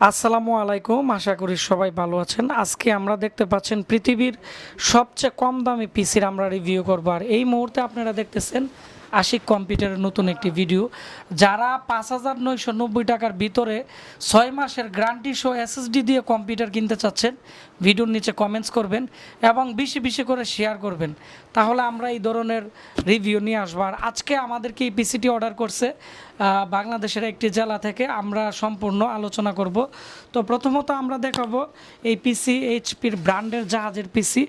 আসসালামু আলাইকুম, আশা করি সবাই ভালো আছেন। আজকে আমরা দেখতে পাচ্ছেন পৃথিবীর সবচেয়ে কম দামি পিসির আমরা রিভিউ করব। আর এই মুহূর্তে আপনারা দেখতেছেন আশিক কম্পিউটারের নতুন একটি ভিডিও। যারা পাঁচ হাজার নয়শো নব্বই টাকার ভিতরে ছয় মাসের গ্রান্টি সহ এসএসডি দিয়ে কম্পিউটার কিনতে চাচ্ছেন, ভিডিওর নিচে কমেন্টস করবেন এবং বেশি বেশি করে শেয়ার করবেন। তাহলে আমরা এই ধরনের রিভিউ নিয়ে আসব। আর আজকে আমাদেরকে এই পিসিটি অর্ডার করছে বাংলাদেশের একটি জেলা থেকে আমরা সম্পূর্ণ আলোচনা করব। তো প্রথমত আমরা দেখাবো এই পিসি এইচপির ব্র্যান্ডের জাহাজের পিসি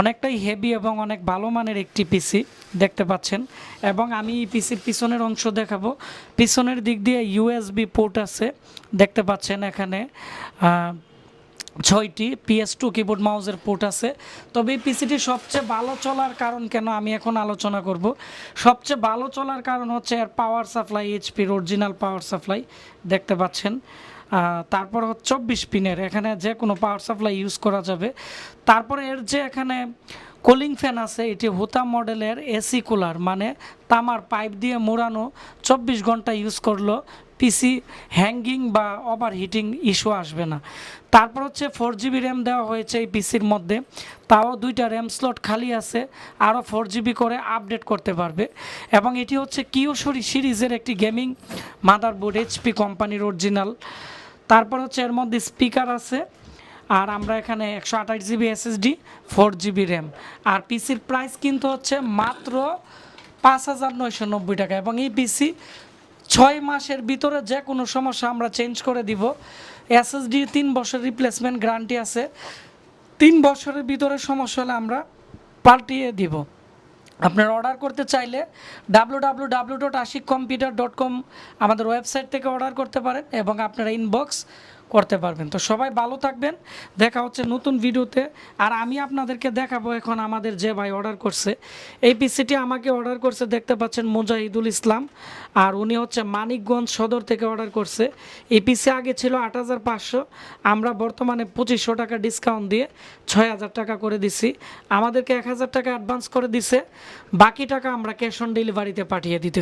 অনেকটাই হেভি এবং অনেক ভালো মানের একটি পিসি দেখতে পাচ্ছেন। এবং আমি এই পিসির পিছনের অংশ দেখাবো। পিছনের দিক দিয়ে ইউএসবি পোর্ট আছে, দেখতে পাচ্ছেন এখানে ছয়টি পিএস টু কিবোর্ড মাউসের পোর্ট আছে। তবে এই পিসিটি সবচেয়ে ভালো চলার কারণ কেন আমি এখন আলোচনা করব। সবচেয়ে ভালো চলার কারণ হচ্ছে এর পাওয়ার সাপ্লাই এইচপির অরিজিনাল পাওয়ার সাপ্লাই দেখতে পাচ্ছেন। তারপর হচ্ছে চব্বিশ পিনের, এখানে যে কোনো পাওয়ার সাপ্লাই ইউজ করা যাবে। তারপরে এর যে এখানে কুলিং ফ্যান আছে, এটি হোতা মডেলের এসি কুলার মানে তামার পাইপ দিয়ে মোড়ানো চব্বিশ ঘণ্টা ইউজ করল পিসি হ্যাঙ্গিং বা ওভার হিটিং ইস্যু আসবে না। তারপর হচ্ছে ফোর জিবি র্যাম দেওয়া হয়েছে এই পিসির মধ্যে, তাও দুইটা র্যাম স্লট খালি আছে আরও ফোর জিবি করে আপডেট করতে পারবে। এবং এটি হচ্ছে কিওসরি সিরিজের একটি গেমিং মাদারবোর্ড এইচপি কোম্পানির অরিজিনাল তারপর হচ্ছে এর মধ্যে স্পিকার আছে, আর আমরা এখানে একশো আঠাশ GB SSD, four GB RAM. আর পিসির প্রাইস কিন্তু হচ্ছে মাত্র পাঁচ হাজার নয়শো নব্বই টাকা, এবং এই পিসি ছয় মাসের ভিতরে যে কোনো সমস্যা আমরা চেঞ্জ করে দিব। এসএসডি তিন বছর রিপ্লেসমেন্ট গ্যারান্টি আছে। তিন বছরের ভিতরে সমস্যা হলে আমরা পাল্টিয়ে দিব। আপনারা অর্ডার করতে চাইলে W W W dot Ashiq computer dot com আমাদের ওয়েবসাইট থেকে অর্ডার করতে পারেন এবং আপনারা ইনবক্স করতে পারবেন। তো সবাই ভালো থাকবেন। দেখা হচ্ছে নতুন ভিডিওতে। আর আমি আপনাদেরকে দেখাবো এখন আমাদের যে ভাই অর্ডার করছে। এই পিসিটি আমাকে অর্ডার করছে, দেখতে পাচ্ছেন, মুজাহিদুল ইসলাম। আর উনি হচ্ছে মানিকগঞ্জ সদর থেকে অর্ডার করছে। এই পিসি আগে ছিল আট হাজার পাঁচশো। আমরা বর্তমানে পঁচিশশো টাকা ডিসকাউন্ট দিয়ে ছয় হাজার টাকা করে দিছি। আমাদেরকে এক হাজার টাকা অ্যাডভান্স করে দিছে। বাকি টাকা আমরা ক্যাশ অন ডেলিভারিতে পাঠিয়ে দিতে